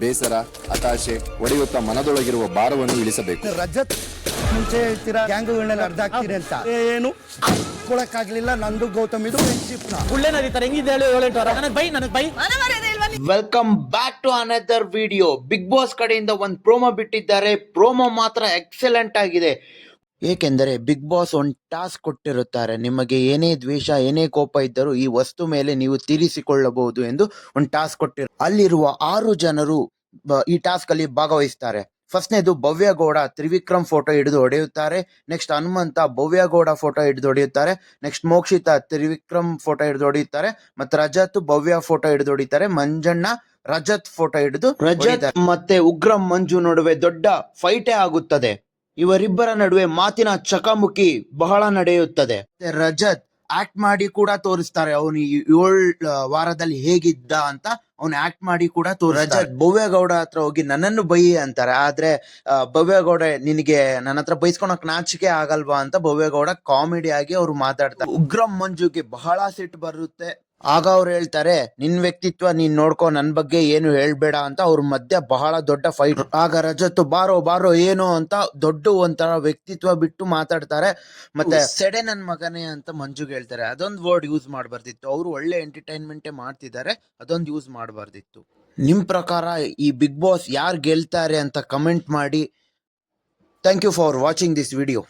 ಬೇಸರ ಹತಾಶೆ ಒಡೆಯುತ್ತಾ ಮನದೊಳಗಿರುವ ಭಾರವನ್ನು ಇಳಿಸಬೇಕು. ರಜತ್ ಮುಂಚೆ ಹೇಳ್ತೀರಾ ಗ್ಯಾಂಗ್ಗಳನ್ನೆಲ್ಲ ಅರ್ಧ ಆಗ್ತೀರಿ ಅಂತ ಏನು? ಕೊಡಕ್ಕಾಗ್ಲಿಲ್ಲ ನಂದು ಗೌತಮ್ ಫ್ರೆಂಡ್ಶಿಪ್ನ. ಒಳ್ಳೆ ನಡೀತಾರೆ ಹೆಂಗಿದೆ ಹೇಳಿ ಏಳೆಂಟು ವಾರ. ನನಗೆ ಬೈ ನನಗೆ bye. Welcome back to another video Bigg Boss ಕಡೆಯಿಂದ ಒಂದು ಪ್ರೋಮೋ ಬಿಟ್ಟಿದ್ದಾರೆ. ಪ್ರೋಮೋ ಮಾತ್ರ ಎಕ್ಸಲೆಂಟ್ ಆಗಿದೆ. ಏಕೆಂದರೆ ಬಿಗ್ ಬಾಸ್ ಒಂದು ಟಾಸ್ಕ್ ಕೊಟ್ಟಿರುತ್ತಾರೆ. ನಿಮಗೆ ಏನೇ ದ್ವೇಷ ಏನೇ ಕೋಪ ಇದ್ದರೂ ಈ ವಸ್ತು ಮೇಲೆ ನೀವು ತೀರಿಸಿಕೊಳ್ಳಬಹುದು ಎಂದು ಒಂದು ಟಾಸ್ಕ್ ಕೊಟ್ಟಿರು. ಅಲ್ಲಿರುವ ಆರು ಜನರು ಈ ಟಾಸ್ಕ್ ಅಲ್ಲಿ ಭಾಗವಹಿಸ್ತಾರೆ. ಫಸ್ಟ್ನೇದು ಭವ್ಯಗೌಡ ತ್ರಿವಿಕ್ರಮ್ ಫೋಟೋ ಹಿಡಿದು ಹೊಡೆಯುತ್ತಾರೆ. ನೆಕ್ಸ್ಟ್ ಹನುಮಂತ ಭವ್ಯಗೌಡ ಫೋಟೋ ಹಿಡಿದು ಹೊಡೆಯುತ್ತಾರೆ. ನೆಕ್ಸ್ಟ್ ಮೋಕ್ಷಿತ ತ್ರಿವಿಕ್ರಮ್ ಫೋಟೋ ಹಿಡಿದು ಹೊಡೆಯುತ್ತಾರೆ. ಮತ್ತೆ ರಜತ್ ಭವ್ಯ ಫೋಟೋ ಹಿಡಿದು ಹೊಡಿತಾರೆ. ಮಂಜಣ್ಣ ರಜತ್ ಫೋಟೋ ಹಿಡಿದು ರಜತ್ ಮತ್ತೆ ಉಗ್ರಂ ಮಂಜು ನಡುವೆ ದೊಡ್ಡ ಫೈಟೇ ಆಗುತ್ತದೆ. ಇವರಿಬ್ಬರ ನಡುವೆ ಮಾತಿನ ಚಕಮುಕಿ ಬಹಳ ನಡೆಯುತ್ತದೆ. ರಜತ್ ಆಕ್ಟ್ ಮಾಡಿ ಕೂಡ ತೋರಿಸ್ತಾರೆ, ಅವನು ಏಳ್ ವಾರದಲ್ಲಿ ಹೇಗಿದ್ದ ಅಂತ ಅವ್ನು ಆಕ್ಟ್ ಮಾಡಿ ಕೂಡ ರಜತ್, ಭವ್ಯಗೌಡ ಹತ್ರ ಹೋಗಿ ನನ್ನನ್ನು ಬೈ ಅಂತಾರೆ, ಆದ್ರೆ ಭವ್ಯಗೌಡ ನಿನಗೆ ನನ್ನ ಹತ್ರ ಬೈಸ್ಕೊಳಕ್ ನಾಚಿಕೆ ಆಗಲ್ವಾ ಅಂತ ಭವ್ಯಗೌಡ ಕಾಮಿಡಿ ಆಗಿ ಅವ್ರು ಮಾತಾಡ್ತಾರೆ. ಉಗ್ರಂ ಮಂಜುಗೆ ಬಹಳ ಸಿಟ್ಟು ಬರುತ್ತೆ. ಆಗ ಅವ್ರು ಹೇಳ್ತಾರೆ ನಿನ್ ವ್ಯಕ್ತಿತ್ವ ನೀನ್ ನೋಡ್ಕೊ ನನ್ ಬಗ್ಗೆ ಏನು ಹೇಳ್ಬೇಡ ಅಂತ ಅವ್ರ ಮಧ್ಯೆ ಬಹಳ ದೊಡ್ಡ ಫೈಟ್ ಆಗ ರಜತ್ ಬಾರೋ ಬಾರೋ ಏನು ಅಂತ ದೊಡ್ಡ ಒಂಥರ ವ್ಯಕ್ತಿತ್ವ ಬಿಟ್ಟು ಮಾತಾಡ್ತಾರೆ. ಮತ್ತೆ ಸೆಡೆ ನನ್ ಮಗನೇ ಅಂತ ಮಂಜುಗೆ ಹೇಳ್ತಾರೆ. ಅದೊಂದು ವರ್ಡ್ ಯೂಸ್ ಮಾಡಬಾರ್ದಿತ್ತು. ಅವರು ಒಳ್ಳೆ ಎಂಟರ್ಟೈನ್ಮೆಂಟೇ ಮಾಡ್ತಿದ್ದಾರೆ ಅದೊಂದು ಯೂಸ್ ಮಾಡಬಾರ್ದಿತ್ತು. ನಿಮ್ ಪ್ರಕಾರ ಈ ಬಿಗ್ ಬಾಸ್ ಯಾರು ಗೆಲ್ತಾರೆ ಅಂತ ಕಮೆಂಟ್ ಮಾಡಿ. Thank you for watching this video